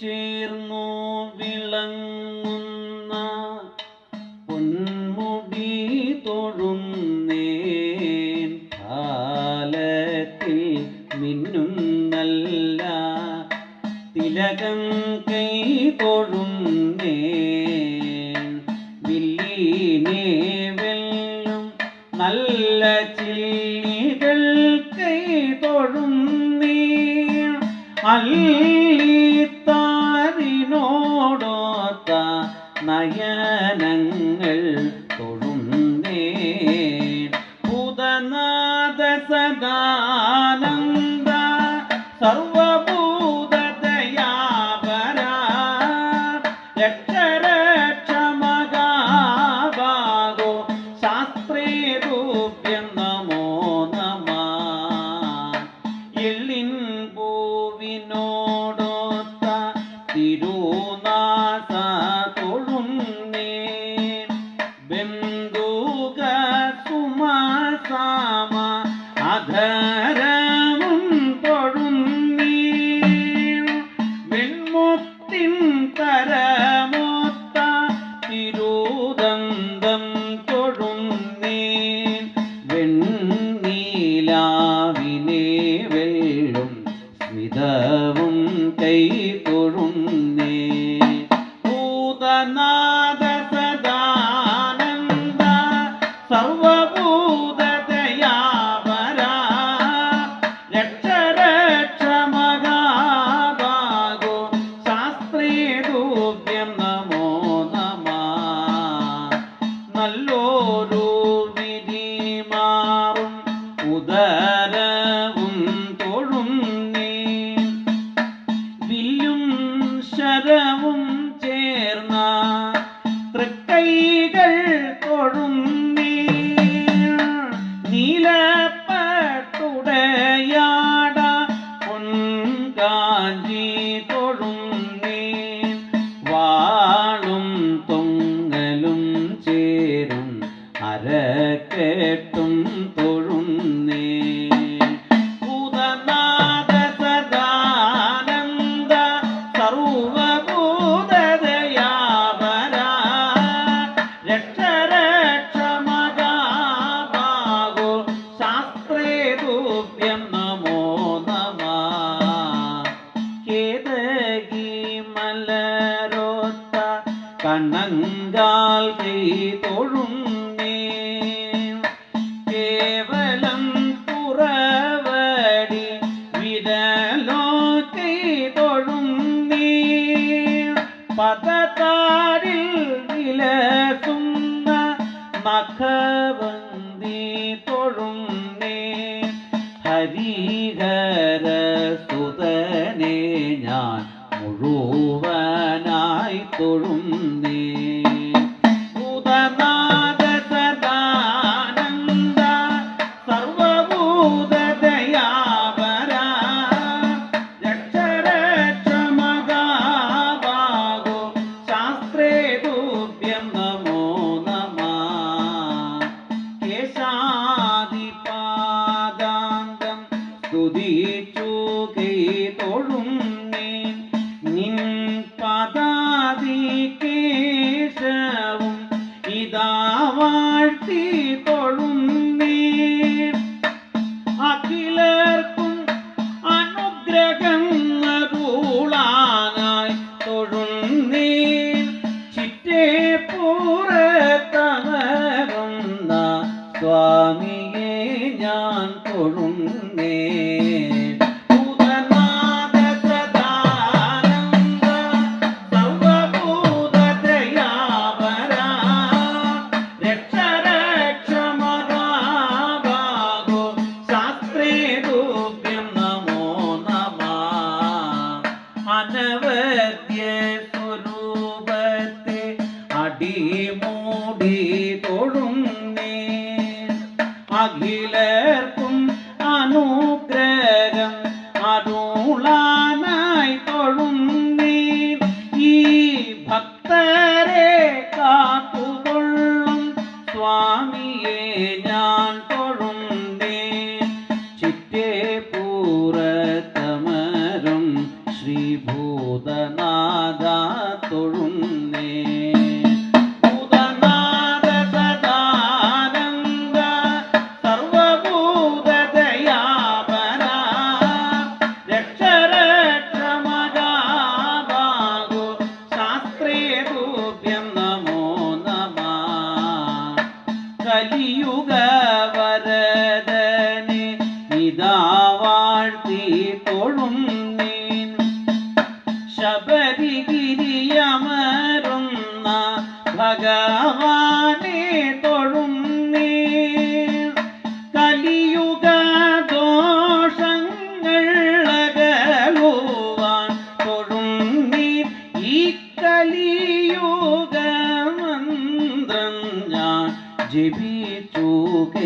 ചേർന്നു വിളങ്ങുന്ന പൊന്മുടി തൊഴുന്നേൻ കാലത്തിൽ മിന്നും നല്ല തിലകം കൈ തൊഴുന്നേൻ വില്ലീനേ വെല്ലും നല്ല ചില്ലികൾ കൈ തൊഴുന്നേ അല്ലിത്താരിനോടൊത്ത സർവഭൂതദയാപര രക്ഷരക്ഷമകാഭാഗോ ശാസ്ത്രേ രൂപ്യം നമോ നമ. എള്ളിൻ പൂവിനോടൊത്ത തിരുനാസ തൊഴുന്നേ ബന്ധുക സുമസാമ അധരമും 안녕. ഉദരവും തൊഴുന്നേ വില്ലും ശരവും ചേർന്ന തൃക്കൈകൾ ചേരും അരക്കെട്ടും രക്ഷരക്ഷമകാഭാഗോ ശാസ്ത്രേ തുഭ്യം നമോ നമ. നഖവന്തി തൊഴുന്നേ ഹരിഹര സുതനെ ഞാൻ മുഴുവനായി തൊഴുന്നേ. അരുളാനായി തൊഴുന്നേ ഈ ഭക്തരെ കാത്തുകൊള്ളും. സ്വാമിയെ ഞാൻ തൊഴുന്നേ ചിറ്റേ പൂരത്തമരും ശ്രീഭൂ ഭൂതനാഥ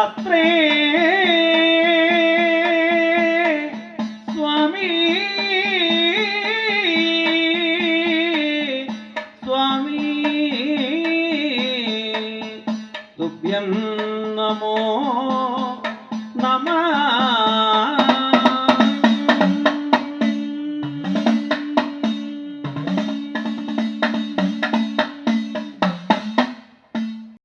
യാത്രേ സ്വാമി. സ്വാമി. തുഭ്യം നമോ നമ